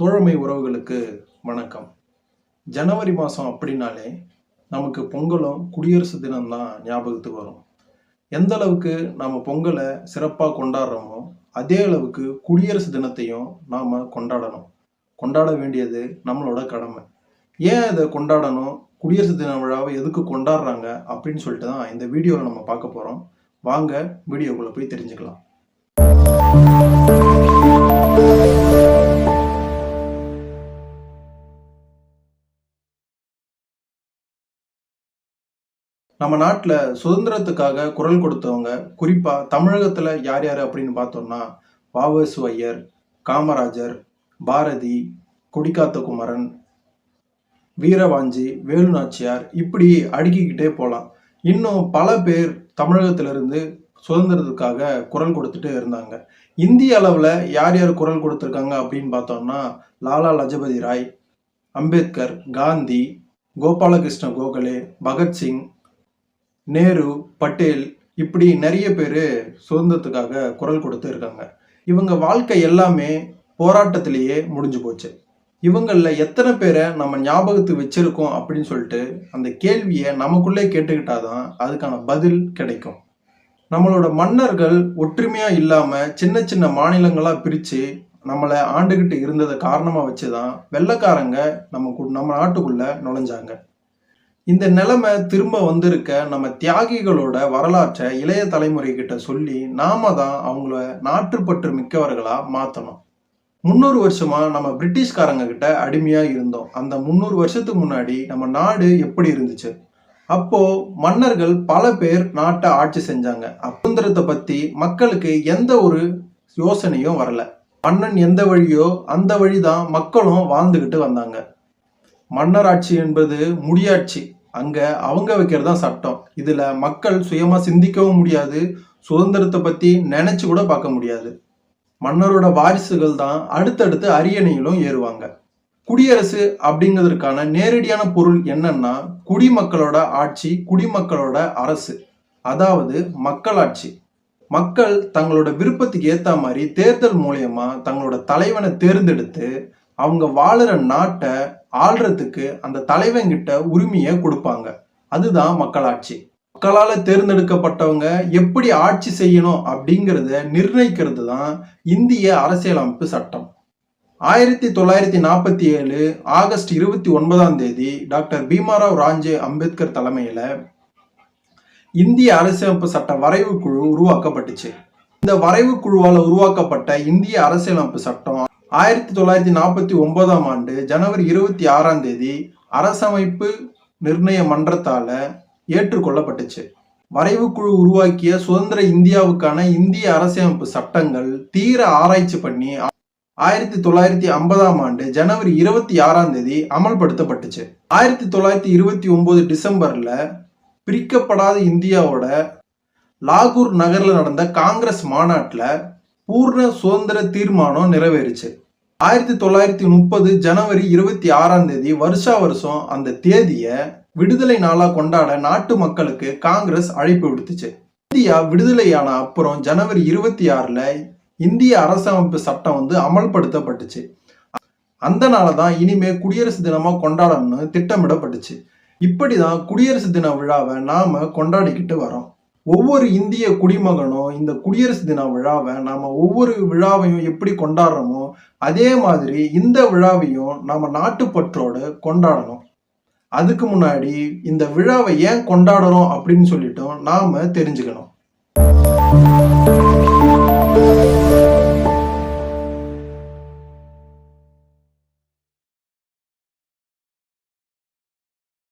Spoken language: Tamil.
தோழமை உறவுகளுக்கு வணக்கம். ஜனவரி மாதம் அப்படின்னாலே நமக்கு பொங்கலும் குடியரசு தினம்தான் ஞாபகத்துக்கு வரும். எந்த அளவுக்கு நாம் பொங்கலை சிறப்பாக கொண்டாடுறோமோ அதே அளவுக்கு குடியரசு தினத்தையும் நாம் கொண்டாடணும். கொண்டாட வேண்டியது நம்மளோட கடமை. ஏன் இதை கொண்டாடணும்? குடியரசு தின விழாவை எதுக்கு கொண்டாடுறாங்க? அப்படின்னு சொல்லிட்டு தான் இந்த வீடியோவில் நம்ம பார்க்க போகிறோம் வாங்க வீடியோக்குள்ளே போய் தெரிஞ்சுக்கலாம். நம்ம நாட்டில் சுதந்திரத்துக்காக குரல் கொடுத்தவங்க குறிப்பாக தமிழகத்தில் யார் யார் அப்படின்னு பார்த்தோம்னா வாவசு ஐயர் காமராஜர் பாரதி கொடிக்காத்த குமரன் வீரவாஞ்சி வேலு நாச்சியார் இப்படி அடுக்கிக்கிட்டே போகலாம் இன்னும் பல பேர் தமிழகத்திலிருந்து சுதந்திரத்துக்காக குரல் கொடுத்துட்டு இருந்தாங்க. இந்திய அளவில் யார் யார் குரல் கொடுத்துருக்காங்க அப்படின்னு பார்த்தோம்னா லாலா லஜபதி ராய் அம்பேத்கர் காந்தி கோபாலகிருஷ்ண கோகலே பகத்சிங் நேரு பட்டேல் இப்படி நிறைய பேர் சுதந்திரத்துக்காக குரல் கொடுத்து இருக்காங்க. இவங்க வாழ்க்கை எல்லாமே போராட்டத்திலேயே முடிஞ்சு போச்சு. இவங்களில் எத்தனை பேரை நம்ம ஞாபகத்துக்கு வச்சிருக்கோம் அப்படின்னு சொல்லிட்டு அந்த கேள்வியை நமக்குள்ளே கேட்டுக்கிட்டாதான் அதுக்கான பதில் கிடைக்கும். நம்மளோட மன்னர்கள் ஒற்றுமையாக இல்லாமல் சின்ன சின்ன மாநிலங்களாக பிரித்து நம்மளை ஆண்டுகிட்டு இருந்ததை காரணமாக வச்சு தான் வெள்ளைக்காரங்க நம்ம கு- நம்ம நாட்டுக்குள்ளே நுழைஞ்சாங்க. இந்த நிலைமை திரும்ப வந்திருக்க நம்ம தியாகிகளோட வரலாற்றை இளைய தலைமுறை கிட்ட சொல்லி நாம தான் அவங்கள நாட்டுப்பற்று மிக்கவர்களா மாத்தணும். முந்நூறு வருஷமா நம்ம பிரிட்டிஷ்காரங்க கிட்ட அடிமையா இருந்தோம். அந்த முந்நூறு வருஷத்துக்கு முன்னாடி நம்ம நாடு எப்படி இருந்துச்சு? அப்போ மன்னர்கள் பல பேர் நாட்டை ஆட்சி செஞ்சாங்க. சுதந்திரத்தை பத்தி மக்களுக்கு எந்த ஒரு யோசனையும் வரல. மன்னன் எந்த வழியோ அந்த வழிதான் மக்களும் வாழ்ந்துகிட்டு வந்தாங்க. மன்னராட்சி என்பது முடியாட்சி. அங்க அவங்க வைக்கிறது தான் சட்டம். இதுல மக்கள் சுயமா சிந்திக்கவும் முடியாது சுதந்திரத்தை பத்தி நினைச்சு கூட பார்க்க முடியாது. மன்னரோட வாரிசுகள் தான் அடுத்தடுத்து அரியணையிலும் ஏறுவாங்க. குடியரசு அப்படிங்கிறதுக்கான நேரடியான பொருள் என்னன்னா குடிமக்களோட ஆட்சி குடிமக்களோட அரசு. அதாவது மக்களாட்சி. மக்கள் தங்களோட விருப்பத்துக்கு ஏத்த மாதிரி தேர்தல் மூலயமா தங்களோட தலைவனை தேர்ந்தெடுத்து அவங்க வாழுற நாட்டை ஆள்றதுக்கு அந்த தலைவன்கிட்ட உரிமையை கொடுப்பாங்க. அதுதான் மக்களாட்சி. மக்களால் தேர்ந்தெடுக்கப்பட்டவங்க எப்படி ஆட்சி செய்யணும் அப்படிங்கிறத நிர்ணயிக்கிறது தான் இந்திய அரசியலமைப்பு சட்டம். ஆயிரத்தி தொள்ளாயிரத்தி நாற்பத்தி ஏழு ஆகஸ்ட் இருபத்தி ஒன்பதாம் தேதி டாக்டர் பீமாராவ் ராஞ்சே அம்பேத்கர் தலைமையில் இந்திய அரசியலமைப்பு சட்ட வரைவு குழு உருவாக்கப்பட்டுச்சு. இந்த வரைவு குழுவால் உருவாக்கப்பட்ட இந்திய அரசியலமைப்பு சட்டம் ஆயிரத்தி தொள்ளாயிரத்தி நாற்பத்தி ஒன்பதாம் ஆண்டு ஜனவரி இருபத்தி ஆறாம் தேதி அரசமைப்பு நிர்ணய மன்றத்தால ஏற்றுக்கொள்ளப்பட்டுச்சு. வரைவு குழு உருவாக்கிய சுதந்திர இந்தியாவுக்கான இந்திய அரசியலமைப்பு சட்டங்கள் தீர ஆராய்ச்சி பண்ணி ஆயிரத்தி தொள்ளாயிரத்தி ஐம்பதாம் ஆண்டு ஜனவரி இருபத்தி ஆறாம் தேதி அமல்படுத்தப்பட்டுச்சு. ஆயிரத்தி தொள்ளாயிரத்தி இருபத்தி ஒன்பது டிசம்பர்ல பிரிக்கப்படாத இந்தியாவோட லாகூர் நகரில் நடந்த காங்கிரஸ் மாநாட்டில் பூர்ண சுதந்திர தீர்மானம் நிறைவேறுச்சு. ஆயிரத்தி தொள்ளாயிரத்தி முப்பது ஜனவரி இருபத்தி ஆறாம் தேதி வருஷா வருஷம் அந்த தேதியை விடுதலை நாளா கொண்டாட நாட்டு மக்களுக்கு காங்கிரஸ் அழைப்பு விடுத்துச்சு. இந்தியா விடுதலையான அப்புறம் ஜனவரி இருபத்தி ஆறுல இந்திய அரசமைப்பு சட்டம் வந்து அமல்படுத்தப்பட்டுச்சு. அந்த நாளை தான் இனிமே குடியரசு தினமா கொண்டாடணும்னு திட்டமிடப்பட்டுச்சு. இப்படிதான் குடியரசு தின விழாவை நாம கொண்டாடிக்கிட்டு வரோம் ஒவ்வொரு இந்திய குடிமகனும் இந்த குடியரசு தின விழாவை நாம் ஒவ்வொரு விழாவையும் எப்படி கொண்டாடுறோமோ அதே மாதிரி இந்த விழாவையும் நாம் நாட்டுப்பற்றோடு கொண்டாடணும். அதுக்கு முன்னாடி இந்த விழாவை ஏன் கொண்டாடுறோம் அப்படின்னு சொல்லிட்டும் நாம் தெரிஞ்சுக்கணும்.